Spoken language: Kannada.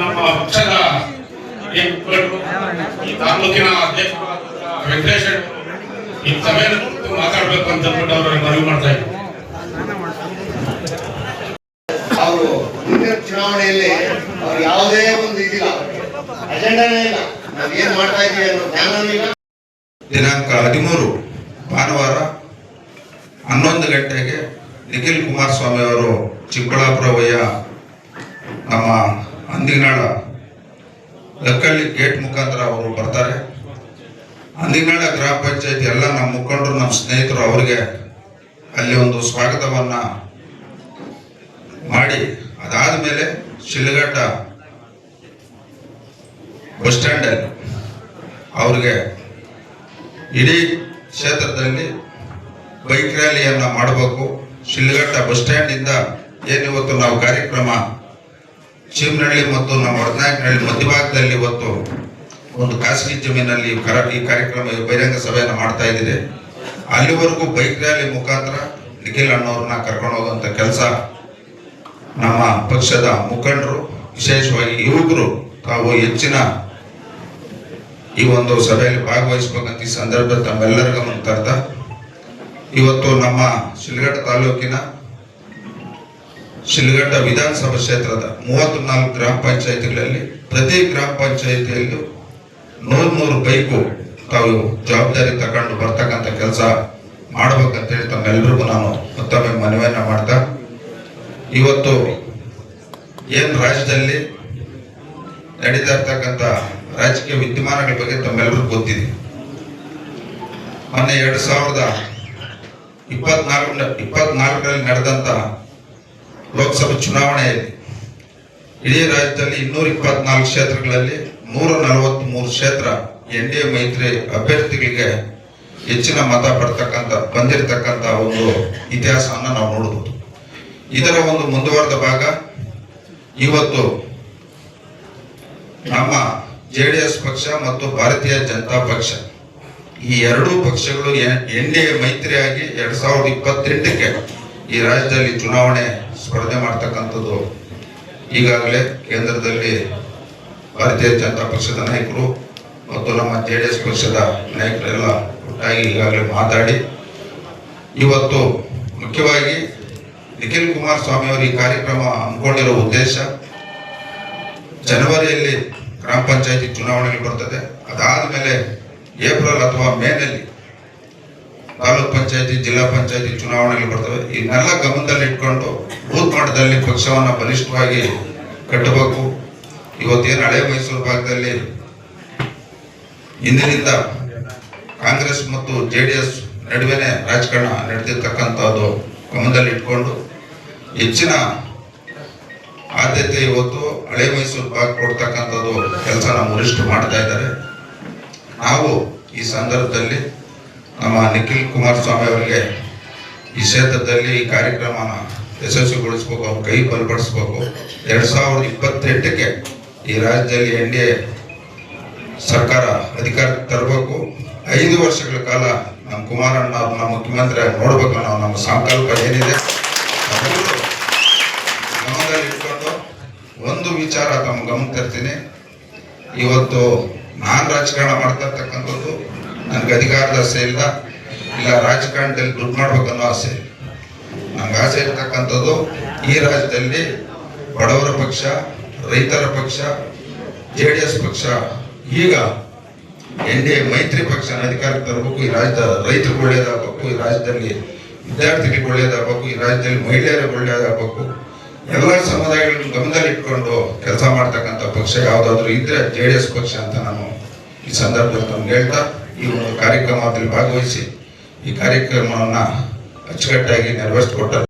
ನಮ್ಮ ಪಕ್ಷದ ಈ ತಾಲೂಕಿನ ಅಧ್ಯಕ್ಷರಾದ ವೆಂಕಟೇಶ್ ಈ ಸಭೆಯ ಕುರಿತು ಮಾತಾಡಬೇಕು ಅಂತ ಅಂದ್ಬಿಟ್ಟು ಅವರನ್ನು ಮನವಿ ಮಾಡ್ತಾ ಇದ್ರು ಅವರು ಮುಂದಿನ ಚುನಾವಣೆಯಲ್ಲಿ ಅವ್ರು ಯಾವುದೇ ಒಂದು ಇದಿಲ್ಲ. ಅಜೆಂಡಾನೇ ಇಲ್ಲ. ನಾವು ಏನ್ ಮಾಡ್ತಾ ಇದೀವಿ ಅನ್ನೋ ಜ್ಞಾನನೂ ಇಲ್ಲ. ದಿನಾಂಕ ಹದಿಮೂರು, ಭಾನುವಾರ ಹನ್ನೊಂದು ಗಂಟೆಗೆ ನಿಖಿಲ್ ಕುಮಾರಸ್ವಾಮಿ ಅವರು ಚಿಕ್ಕಬಳ್ಳಾಪುರ ವಯ್ಯ ನಮ್ಮ ಅಂದಿನಾಳ ಲಕ್ಕಳ್ಳಿ ಗೇಟ್ ಮುಖಾಂತರ ಅವರು ಬರ್ತಾರೆ. ಅಂದಿನಾಳ ಗ್ರಾಮ ಪಂಚಾಯತಿ ಎಲ್ಲ ನಮ್ಮ ಮುಖಂಡರು, ನಮ್ಮ ಸ್ನೇಹಿತರು ಅವರಿಗೆ ಅಲ್ಲಿ ಒಂದು ಸ್ವಾಗತವನ್ನ ಮಾಡಿ, ಅದಾದ ಮೇಲೆ ಶಿಲ್ಘಟ್ಟ ಬಸ್ ಸ್ಟ್ಯಾಂಡಲ್ಲಿ ಅವ್ರಿಗೆ ಇಡೀ ಕ್ಷೇತ್ರದಲ್ಲಿ ಬೈಕ್ ರ್ಯಾಲಿಯನ್ನು ಮಾಡಬೇಕು. ಶಿಲ್ಘಟ್ಟ ಬಸ್ ಸ್ಟ್ಯಾಂಡ್ ಇಂದ ಏನಿವತ್ತು ನಾವು ಕಾರ್ಯಕ್ರಮ ಚೀಮನಹಳ್ಳಿ ಮತ್ತು ನಮ್ಮ ಹೊರನಾಯಕನಹಳ್ಳಿ ಮಧ್ಯಭಾಗದಲ್ಲಿ ಇವತ್ತು ಒಂದು ಖಾಸಗಿ ಜಮೀನಲ್ಲಿ ಈ ಕಾರ್ಯಕ್ರಮ ಬಹಿರಂಗ ಸಭೆಯನ್ನು ಮಾಡ್ತಾ ಇದ್ದೀರಿ ಅಲ್ಲಿವರೆಗೂ ಬೈಕ್ ರ್ಯಾಲಿ ಮುಖಾಂತರ ನಿಖಿಲ್ ಅಣ್ಣವ್ರನ್ನ ಕರ್ಕೊಂಡು ಹೋಗುವಂತ ಕೆಲಸ ನಮ್ಮ ಪಕ್ಷದ ಮುಖಂಡರು, ವಿಶೇಷವಾಗಿ ಯುವಕರು, ತಾವು ಹೆಚ್ಚಿನ ಈ ಒಂದು ಸಭೆಯಲ್ಲಿ ಭಾಗವಹಿಸಬೇಕಂತ ಈ ಸಂದರ್ಭದಲ್ಲಿ ತಮ್ಮೆಲ್ಲರ ಗಮನ ಇವತ್ತು ನಮ್ಮ ಶಿಲ್ಘಟ್ಟ ತಾಲೂಕಿನ ಶಿಲ್ಘಟ್ಟ ವಿಧಾನಸಭಾ ಕ್ಷೇತ್ರದ ಮೂವತ್ತು ನಾಲ್ಕು ಗ್ರಾಮ ಪಂಚಾಯತಿಗಳಲ್ಲಿ ಪ್ರತಿ ಗ್ರಾಮ ಪಂಚಾಯತಿಯಲ್ಲೂ ನೂರ್ ನೂರು ಬೈಕು ತಾವು ಜವಾಬ್ದಾರಿ ತಗೊಂಡು ಬರ್ತಕ್ಕಂತ ಕೆಲಸ ಮಾಡ್ಬೇಕಂತೇಳಿ ತಮ್ಮೆಲ್ಲರಿಗೂ ನಾನು ಮತ್ತೊಮ್ಮೆ ಮನವಿಯನ್ನ ಮಾಡ್ತಾ, ಇವತ್ತು ಏನ್ ರಾಜ್ಯದಲ್ಲಿ ನಡೀತಾ ಇರ್ತಕ್ಕಂಥ ರಾಜಕೀಯ ವಿದ್ಯಮಾನಗಳ ಬಗ್ಗೆ ತಮ್ಮೆಲ್ಲರಿಗೂ ಗೊತ್ತಿದೆ. ಮೊನ್ನೆ ಎರಡ್ ಸಾವಿರದ ಇಪ್ಪತ್ನಾಲ್ಕು ಇಪ್ಪತ್ನಾಲ್ಕರಲ್ಲಿ ನಡೆದಂತ ಲೋಕಸಭಾ ಚುನಾವಣೆಯಲ್ಲಿ ಇಡೀ ರಾಜ್ಯದಲ್ಲಿ ಇನ್ನೂರ ಇಪ್ಪತ್ನಾಲ್ಕು ಕ್ಷೇತ್ರಗಳಲ್ಲಿ ನೂರ ನಲವತ್ತ್ ಮೂರು ಕ್ಷೇತ್ರ ಎನ್ ಡಿ ಎ ಮೈತ್ರಿ ಅಭ್ಯರ್ಥಿಗಳಿಗೆ ಹೆಚ್ಚಿನ ಮತ ಪಡ್ತಕ್ಕಂಥ, ಬಂದಿರತಕ್ಕಂಥ ಒಂದು ಇತಿಹಾಸವನ್ನು ನಾವು ನೋಡಬಹುದು ಇದರ ಒಂದು ಮುಂದುವರೆದ ಭಾಗ, ಇವತ್ತು ನಮ್ಮ ಜೆ ಡಿ ಎಸ್ ಪಕ್ಷ ಮತ್ತು ಭಾರತೀಯ ಜನತಾ ಪಕ್ಷ ಈ ಎರಡೂ ಪಕ್ಷಗಳು ಎನ್ ಡಿ ಎ ಮೈತ್ರಿಯಾಗಿ ಎರಡ್ ಸಾವಿರದ ಇಪ್ಪತ್ತೆಂಟಕ್ಕೆ ಈ ರಾಜ್ಯದಲ್ಲಿ ಚುನಾವಣೆ ಸ್ಪರ್ಧೆ ಮಾಡ್ತಕ್ಕಂಥದ್ದು ಈಗಾಗಲೇ ಕೇಂದ್ರದಲ್ಲಿ ಭಾರತೀಯ ಜನತಾ ಪಕ್ಷದ ನಾಯಕರು ಮತ್ತು ನಮ್ಮ ಜೆ ಡಿ ಎಸ್ ಪಕ್ಷದ ನಾಯಕರೆಲ್ಲ ಒಟ್ಟಾಗಿ ಈಗಾಗಲೇ ಮಾತಾಡಿ, ಇವತ್ತು ಮುಖ್ಯವಾಗಿ ನಿಖಿಲ್ ಕುಮಾರಸ್ವಾಮಿ ಅವರು ಈ ಕಾರ್ಯಕ್ರಮ ಹಮ್ಮಿಕೊಂಡಿರೋ ಉದ್ದೇಶ ಜನವರಿಯಲ್ಲಿ ಗ್ರಾಮ ಪಂಚಾಯತಿ ಚುನಾವಣೆಗೆ ಬರ್ತದೆ. ಅದಾದ ಮೇಲೆ ಏಪ್ರಿಲ್ ಅಥವಾ ಮೇನಲ್ಲಿ ತಾಲೂಕ್ ಪಂಚಾಯತಿ, ಜಿಲ್ಲಾ ಪಂಚಾಯತಿ ಚುನಾವಣೆಗಳು ಬರ್ತವೆ. ಇದನ್ನೆಲ್ಲ ಗಮನದಲ್ಲಿ ಇಟ್ಕೊಂಡು ಬೂತ್ ಮಟ್ಟದಲ್ಲಿ ಪಕ್ಷವನ್ನು ಬಲಿಷ್ಠವಾಗಿ ಕಟ್ಟಬೇಕು. ಇವತ್ತೇನು ಹಳೆ ಮೈಸೂರು ಭಾಗದಲ್ಲಿ ಇಂದಿನಿಂದ ಕಾಂಗ್ರೆಸ್ ಮತ್ತು ಜೆ ಡಿ ಎಸ್ ನಡುವೆನೆ ರಾಜಕಾರಣ ನಡೆದಿರ್ತಕ್ಕಂಥದ್ದು ಗಮನದಲ್ಲಿ ಇಟ್ಕೊಂಡು ಹೆಚ್ಚಿನ ಆದ್ಯತೆ ಇವತ್ತು ಹಳೆ ಮೈಸೂರು ಭಾಗ ಕೊಡ್ತಕ್ಕಂಥದ್ದು ಕೆಲಸ ನಮ್ಮ ವರಿಷ್ಠರು ಮಾಡ್ತಾ ಇದ್ದಾರೆ. ನಾವು ಈ ಸಂದರ್ಭದಲ್ಲಿ ನಮ್ಮ ನಿಖಿಲ್ ಕುಮಾರಸ್ವಾಮಿ ಅವರಿಗೆ ಈ ಕ್ಷೇತ್ರದಲ್ಲಿ ಈ ಕಾರ್ಯಕ್ರಮನ ಯಶಸ್ವಿಗೊಳಿಸ್ಬೇಕು, ಅವ್ರ ಕೈ ಬಲಪಡಿಸ್ಬೇಕು. ಎರಡ್ ಸಾವಿರದ ಇಪ್ಪತ್ತೆಂಟಕ್ಕೆ ಈ ರಾಜ್ಯದಲ್ಲಿ ಎನ್ ಡಿ ಎ ಸರ್ಕಾರ ಅಧಿಕಾರ ತರಬೇಕು. ಐದು ವರ್ಷಗಳ ಕಾಲ ನಮ್ಮ ಕುಮಾರಣ್ಣ ಅವ್ರನ್ನ ಮುಖ್ಯಮಂತ್ರಿ ನೋಡ್ಬೇಕು ಅನ್ನೋ ನಮ್ಮ ಸಂಕಲ್ಪ ಏನಿದೆ ಗಮನದಲ್ಲಿ ಇಟ್ಕೊಂಡು ಒಂದು ವಿಚಾರ ತಮ್ಮ ಗಮನ ತರ್ತೀನಿ. ಇವತ್ತು ನಾನ್ ರಾಜಕಾರಣ ಮಾಡ್ತಾ ಇರ್ತಕ್ಕಂಥದ್ದು ನನಗೆ ಅಧಿಕಾರದ ಆಸೆ ಇಲ್ಲ. ಇಲ್ಲ, ರಾಜಕಾರಣದಲ್ಲಿ ದುಡ್ಡು ಮಾಡ್ಬೇಕನ್ನೋ ಆಸೆ. ಇಲ್ಲ ನಂಗೆ ಆಸೆ ಇರ್ತಕ್ಕಂಥದ್ದು ಈ ರಾಜ್ಯದಲ್ಲಿ ಬಡವರ ಪಕ್ಷ, ರೈತರ ಪಕ್ಷ, ಜೆ ಡಿ ಎಸ್ ಪಕ್ಷ, ಈಗ ಎನ್ ಡಿ ಎ ಮೈತ್ರಿ ಪಕ್ಷನ ಅಧಿಕಾರಕ್ಕೆ ತರಬೇಕು, ಈ ರಾಜ್ಯದ ರೈತರಿಗೆ ಒಳ್ಳೇದಾಗಬೇಕು ಈ ರಾಜ್ಯದಲ್ಲಿ ವಿದ್ಯಾರ್ಥಿಗಳಿಗೆ ಒಳ್ಳೇದಾಗಬೇಕು ಈ ರಾಜ್ಯದಲ್ಲಿ ಮಹಿಳೆಯರಿಗೆ ಒಳ್ಳೇದಾಗಬೇಕು ಎಲ್ಲ ಸಮುದಾಯಗಳನ್ನು ಗಮನದಲ್ಲಿ ಇಟ್ಕೊಂಡು ಕೆಲಸ ಮಾಡ್ತಕ್ಕಂಥ ಪಕ್ಷ ಯಾವುದಾದ್ರೂ ಇದ್ರೆ ಜೆ ಡಿ ಎಸ್ ಪಕ್ಷ ಅಂತ ನಾನು ಈ ಸಂದರ್ಭದಲ್ಲಿ ತಮ್ಗೆ ಹೇಳ್ತಾ ಈ ಒಂದು ಕಾರ್ಯಕ್ರಮದಲ್ಲಿ ಭಾಗವಹಿಸಿ ಈ ಕಾರ್ಯಕ್ರಮವನ್ನು ಅಚ್ಚುಕಟ್ಟಾಗಿ ನೆರವೇರಿಸಿಕೊಟ್ಟ